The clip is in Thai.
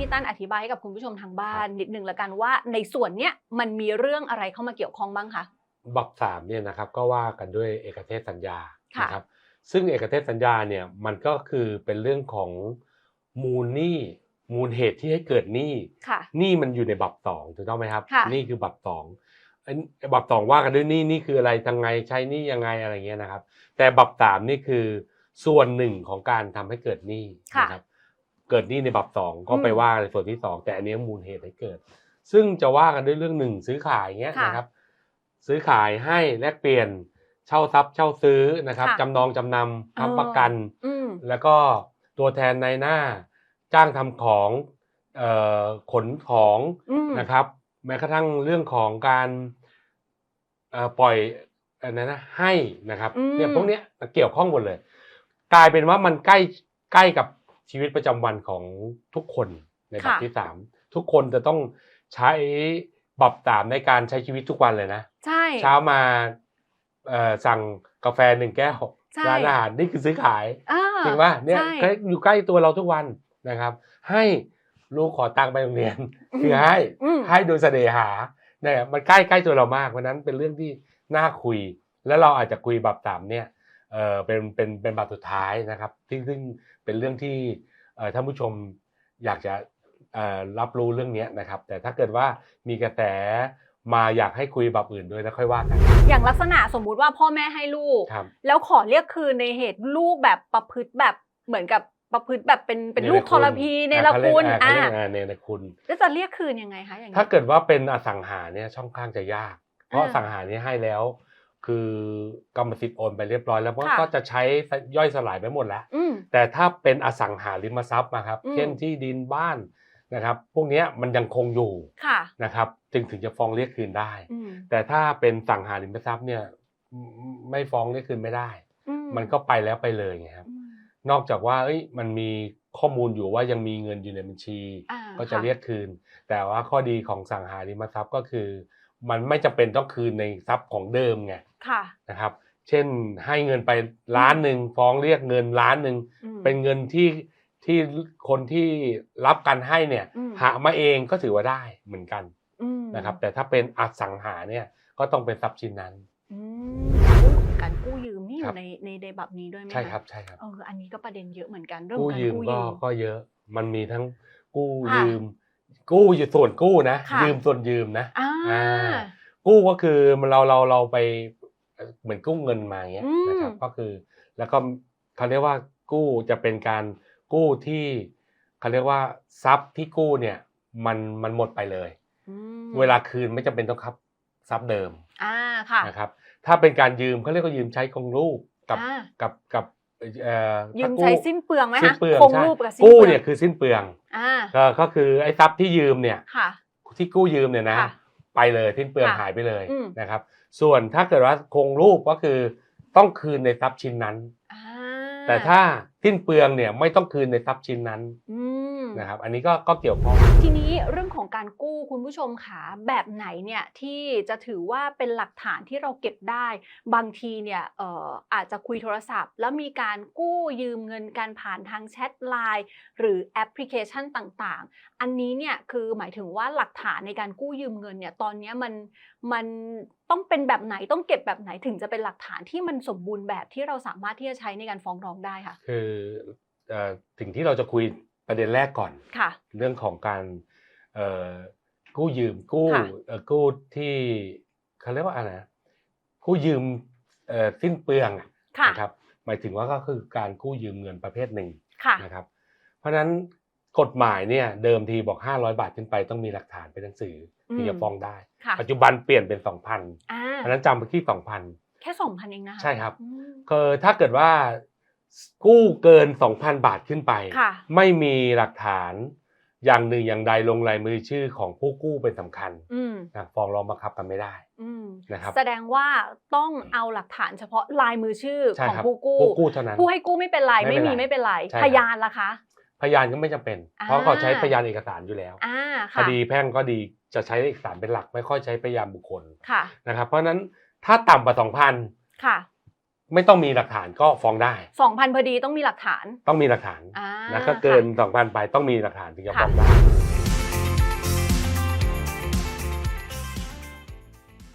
พี่ตั้นอธิบายให้กับคุณผู้ชมทางบ้าน นิดนึงละกันว่าในส่วนเนี้ยมันมีเรื่องอะไรเข้ามาเกี่ยวข้องบ้างคะบับสามเนี่ยนะครับก็ว่ากันด้วยเอกเทศสัญญาค่ะนะครับซึ่งเอกเทศสัญญาเนี่ยมันก็คือเป็นเรื่องของมูลหนี้มูลเหตุที่ให้เกิดหนี้ค่ะหนี้มันอยู่ในบับสองถูกต้องไหมครับค่ะหนี่คือบับสองอันบับสองว่ากันด้วยหนี้นี่คืออะไรยังไงใช้หนี้ยังไงอะไรเงี้ยนะครับ แต่บับสามนี่คือส่วนหนึ่งของการทำให้เกิดหนี้ค่ะนะครับ เกิดหนี้ในบับสองก็ไปอืมว่าในส่วนที่สองแต่อันนี้มูลเหตุให้เกิด ซึ่งจะว่ากันด้วยเรื่องหนึ่งซื้อขายเงี้ยค่ะนะครับ ซื้อขายให้แลกเปลี่ยนเช่าทรัพย์เช่าซื้อนะครับค่ะจำนองจำนำเออค้ำประกันอืมแล้วก็ตัวแทนในหน้า จ้างทำของเอ่อขนของอืมนะครับ แม้กระทั่งเรื่องของการเอ่อปล่อยอะไรนะให้นะครับอืมเนี่ยพวกเนี้ยเกี่ยวข้องหมดเลย กลายเป็นว่ามันใกล้ใกล้กับ ชีวิตประจำวันของทุกคนในบัตรที่สามทุกคนจะต้องใช้บับสามในการใช้ชีวิตทุกวันเลยนะ ใช่ เช้ามาเอ่อสั่งกาแฟหนึ่งแก้วใช่ร้านอาหารนี่คือซื้อขายอ่าจริงป่ะเนี่ยใช่ใกล้อยู่ใกล้ตัวเราทุกวันนะครับ ให้ลูกขอตังค์ไปโรงเรียน คือให้อืมให้โดยเสน่หาเนี่ยมันใกล้ใกล้ตัวเรามากเพราะฉะนั้นเป็นเรื่องที่น่าคุย แล้วเราอาจจะคุยแบบสามเนี่ย เออเป็นเป็นเป็นบัตรสุดท้ายนะครับซึ่งซึ่งเป็นเรื่องที่เอ่อท่านผู้ชมอยากจะเอ่อรับรู้เรื่องเนี้ยนะครับ แต่ถ้าเกิดว่ามีกระแสมาอยากให้คุยแบบอื่นด้วยแล้วค่อยว่ากันอย่างลักษณะสมมุติว่าพ่อแม่ให้ลูก ครับ แล้วขอเรียกคืนในเหตุลูกแบบประพฤติแบบเหมือนกับประพฤติแบบเป็นเป็นลูกทรพีในละคุณอ่าอ่าเขาเรียกอ่าเนรคุณ แล้วจะเรียกคืนยังไงคะอย่างนี้ถ้าเกิดว่าเป็นอสังหาเนี่ยช่องข้างจะยาก เพราะอ่า อสังหาเนี่ยให้แล้ว คือกรรมสิทธิ์โอนไปเรียบร้อยแล้วมันค่ะ ก็จะใช้ย่อยสลายไปหมดแล้ว อืม แต่ถ้าเป็นอสังหาริมทรัพย์นะครับ อืม เช่นที่ดินบ้านนะครับ พวกเนี้ยมันยังคงอยู่ค่ะนะครับ จึงถึงจะฟ้องเรียกคืนได้ อืมแต่ถ้าเป็นสังหาริมทรัพย์เนี่ยไม่ฟ้องเรียกคืนไม่ได้ อืมันก็ไปแล้วไปเลยไงครับ อืมนอกจากว่าเอ้ยมันมี ข้อมูลอยู่ว่ายังมีเงินอยู่ในบัญชีอ่าก็จะค่เรียกคืน แต่ว่าข้อดีของสังหาริมทรัพย์ก็คือ มันไม่จำเป็นต้องคืนในทรัพย์ของเดิมไงค่ะนะครับ เช่นให้เงินไปล้านหนึ่งฟ้องเรียกเงินล้านหนึ่งอืมเป็นเงินที่ที่คนที่รับการให้เนี่ยอืมหามาเองก็ถือว่าได้เหมือนกันอืมนะครับ แต่ถ้าเป็นอสังหาเนี่ยก็ต้องเป็นทรัพย์ชิ้นนั้น ครัยู่บในในในแบบนี้ด้วยไหมะใช่ครับใช่ครับ เอออันนี้ก็ประเด็นเยอะเหมือนกันเรื่องขกู้องการยืมกู้ก็ยืม ก็เยอะ มันมีทั้งกู้ค่ะยืม กู้อยู่ส่วนกู้นะ ค่ะ ยืมส่วนยืมนะ อ่า อ่า กู้ก็คือเราเราเราไปเอ่อเหมือนกู้เงินมาอย่างเงี้ยอืม นะครับก็คือ แล้วก็เขาเรียกว่ากู้จะเป็นการกู้ที่เขาเรียกว่าทรัพย์ที่กู้เนี่ยมันมันหมดไปเลย อืมเวลาคืนไม่จำเป็นต้องครับทรัพย์เดิมอ่าค่ะ นะครับ ถ้าเป็นการยืมเขาเรียกว่ายืมใช้คงรูปกับอ่า กับกับเอ่อยืมถ้ากู้ ใช้สิ้นเปลืองไหมสิ้คะนเปลืองคงใช่ รูปกับสิ้นกู้เปลืองเนี่ยคือสิ้นเปลืองอ่าก็ก็คือไอ้ทรัพย์ที่ยืมเนี่ยค่ะ ที่กู้ยืมเนี่ยนะ ค่ะไปเลยสิ้นเปลืองค่ะหายไปเลยอืม นะครับ ส่วนถ้าเกิดว่าคงรูปก็คือต้องคืนในทรัพย์ชิ้นนั้น อ่าแต่ถ้าสิ้นเปลืองเนี่ยไม่ต้องคืนในทรัพย์ชิ้นนั้น อืม นะครับ อันนี้ก็ก็เกี่ยวข้อง ทีนี้เรื่องของการกู้คุณผู้ชมขาแบบไหนเนี่ยที่จะถือว่าเป็นหลักฐานที่เราเก็บได้ บางทีเนี่ยเอ่ออาจจะคุยโทรศัพท์ แล้วมีการกู้ยืมเงินการผ่านทางแชทไลน์หรือแอปพลิเคชันต่างๆ อันนี้เนี่ยคือหมายถึงว่าหลักฐานในการกู้ยืมเงินเนี่ยตอนเนี้ยมันมันต้องเป็นแบบไหนต้องเก็บแบบไหนถึงจะเป็นหลักฐานที่มันสมบูรณ์แบบที่เราสามารถที่จะใช้ในการฟ้องร้องได้ค่ะ คือเอ่อถึงที่เราจะคุย ประเด็นแรกก่อนค่ะเรื่องของการเอ่อกู้ยืมกู้ค่ะเอ่อกู้ที่เขาเรียกว่าอะไรนะกู้ยืมเอ่อสิ้นเปลืองอะค่ะนะครับหมายถึงว่าก็คือการกู้ยืมเงินประเภทหนึ่งค่ะนะครับ เพราะฉะนั้นกฎหมายเนี่ยเดิมทีบอก 500 บาทขึ้นไปต้องมีหลักฐานเป็นหนังสืออมถึงจะฟ้องได้ค่ะปัจจุบันเปลี่ยนเป็น 2,000อ่าเพราะฉะนั้นจำไปที่ 2,000 แค่สองพันเองนะคะใช่ครับอืมคือถ้าเกิดว่า กู้เกิน 2,000 บาทขึ้นไปค่ะไม่มีหลักฐานอย่างหนึ่งอย่างใดลงลายมือชื่อของผู้กู้เป็นสำคัญอืมนะฟ้องร้องบังคับกันไม่ได้อืมนะครับ แสดงว่าต้องเอาหลักฐานเฉพาะลายมือชื่อใช่ของครับผู้กู้ผู้กู้เท่านั้นผู้ให้กู้ไม่เป็นไรไม่ไม่เป็นมีไรไม่เป็นไรใช่ครับพยานล่ะคะ พยานก็ไม่จำเป็นอ่าเพราะเขาใช้พยานเอกสารอยู่แล้วอ่าคค่ะดีแพ่งก็ดีจะใช้เอกสารเป็นหลัก ไม่ค่อยใช้พยานบุคคลค่ะนะครับ เพราะฉะนั้นถ้าต่ำกว่า2,000ค่ะ ไม่ต้องมีหลักฐานก็ฟ้องได้สองพันพอดีต้องมีหลักฐานต้องมีหลักฐานอ่านะถ้าเกินค่ะสองพันไปต้องมีหลักฐานถึงจะค่ะฟ้องได้